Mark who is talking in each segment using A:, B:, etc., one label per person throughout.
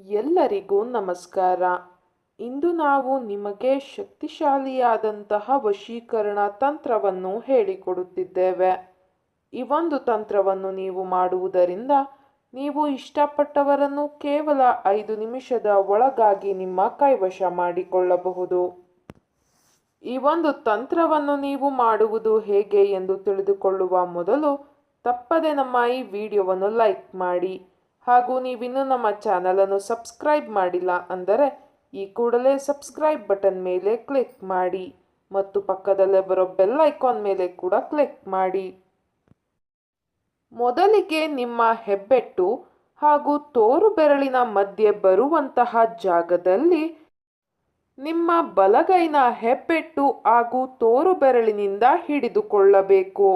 A: ಎಲ್ಲರಿಗೂ ನಮಸ್ಕಾರ. ಇಂದು ನಾವು ನಿಮಗೆ ಶಕ್ತಿಶಾಲಿಯಾದಂತಹ ವಶೀಕರಣ ತಂತ್ರವನ್ನು ಹೇಳಿಕೊಡುತ್ತಿದ್ದೇವೆ. ಈ ಒಂದು ತಂತ್ರವನ್ನು ನೀವು ಮಾಡುವುದರಿಂದ ನೀವು ಇಷ್ಟಪಟ್ಟವರನ್ನು ಕೇವಲ ಐದು ನಿಮಿಷದ ಒಳಗಾಗಿ ನಿಮ್ಮ ಕೈವಶ ಮಾಡಿಕೊಳ್ಳಬಹುದು. ಈ ಒಂದು ತಂತ್ರವನ್ನು ನೀವು ಮಾಡುವುದು ಹೇಗೆ ಎಂದು ತಿಳಿದುಕೊಳ್ಳುವ ಮೊದಲು ತಪ್ಪದೆ ನಮ್ಮ ಈ ವಿಡಿಯೋವನ್ನು ಲೈಕ್ ಮಾಡಿ. ಹಾಗೂ ನೀವಿನ್ನು ನಮ್ಮ ಚಾನಲನ್ನು ಸಬ್ಸ್ಕ್ರೈಬ್ ಮಾಡಿಲ್ಲ ಅಂದರೆ ಈ ಕೂಡಲೇ ಸಬ್ಸ್ಕ್ರೈಬ್ ಬಟನ್ ಮೇಲೆ ಕ್ಲಿಕ್ ಮಾಡಿ ಮತ್ತು ಪಕ್ಕದಲ್ಲೇ ಬರೋ ಬೆಲ್ ಐಕಾನ್ ಮೇಲೆ ಕೂಡ ಕ್ಲಿಕ್ ಮಾಡಿ. ಮೊದಲಿಗೆ ನಿಮ್ಮ ಹೆಬ್ಬೆಟ್ಟು ಹಾಗೂ ತೋರು ಬೆರಳಿನ ಮಧ್ಯೆ ಬರುವಂತಹ ಜಾಗದಲ್ಲಿ ನಿಮ್ಮ ಬಲಗೈನ ಹೆಬ್ಬೆಟ್ಟು ಹಾಗೂ ತೋರು ಬೆರಳಿನಿಂದ ಹಿಡಿದುಕೊಳ್ಳಬೇಕು.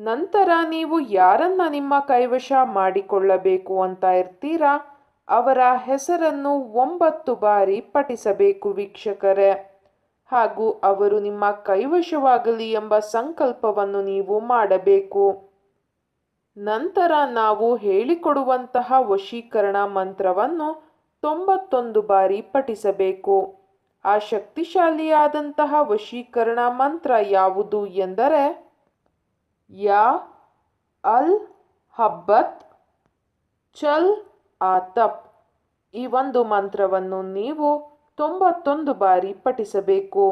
A: ನಂತರ ನೀವು ಯಾರನ್ನ ನಿಮ್ಮ ಕೈವಶ ಮಾಡಿಕೊಳ್ಳಬೇಕು ಅಂತ ಇರ್ತೀರಾ? ಅವರ ಹೆಸರನ್ನು ಒಂಬತ್ತು ಬಾರಿ ಪಠಿಸಬೇಕು ವೀಕ್ಷಕರೇ. ಹಾಗೂ ಅವರು ನಿಮ್ಮ ಕೈವಶವಾಗಲಿ ಎಂಬ ಸಂಕಲ್ಪವನ್ನು ನೀವು ಮಾಡಬೇಕು. ನಂತರ ನಾವು ಹೇಳಿಕೊಡುವಂತಹ ವಶೀಕರಣ ಮಂತ್ರವನ್ನು ತೊಂಬತ್ತೊಂದು ಬಾರಿ ಪಠಿಸಬೇಕು. ಆ ಶಕ್ತಿಶಾಲಿಯಾದಂತಹ ವಶೀಕರಣ ಮಂತ್ರ ಯಾವುದು ಎಂದರೆ ಯಾ ಅಲ್ ಹಬ್ಬತ್ ಚಲ್ ಆತಪ್. ಈ ಒಂದು ಮಂತ್ರವನ್ನು ನೀವು ತೊಂಬತ್ತೊಂದು ಬಾರಿ ಪಠಿಸಬೇಕು.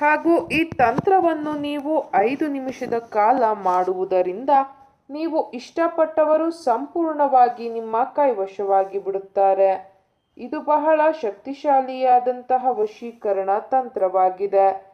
A: ಹಾಗೂ ಈ ತಂತ್ರವನ್ನು ನೀವು ಐದು ನಿಮಿಷದ ಕಾಲ ಮಾಡುವುದರಿಂದ ನೀವು ಇಷ್ಟಪಟ್ಟವರು ಸಂಪೂರ್ಣವಾಗಿ ನಿಮ್ಮ ಕೈವಶವಾಗಿ ಬಿಡುತ್ತಾರೆ. ಇದು ಬಹಳ ಶಕ್ತಿಶಾಲಿಯಾದಂತಹ ವಶೀಕರಣ ತಂತ್ರವಾಗಿದೆ.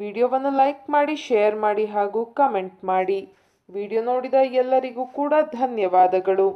A: ವಿಡಿಯೋವನ್ನು ಲೈಕ್ ಮಾಡಿ ಶೇರ್ ಮಾಡಿ ಹಾಗೂ ಕಮೆಂಟ್ ಮಾಡಿ. ವಿಡಿಯೋ ನೋಡಿದ ಎಲ್ಲರಿಗೂ ಕೂಡ ಧನ್ಯವಾದಗಳು.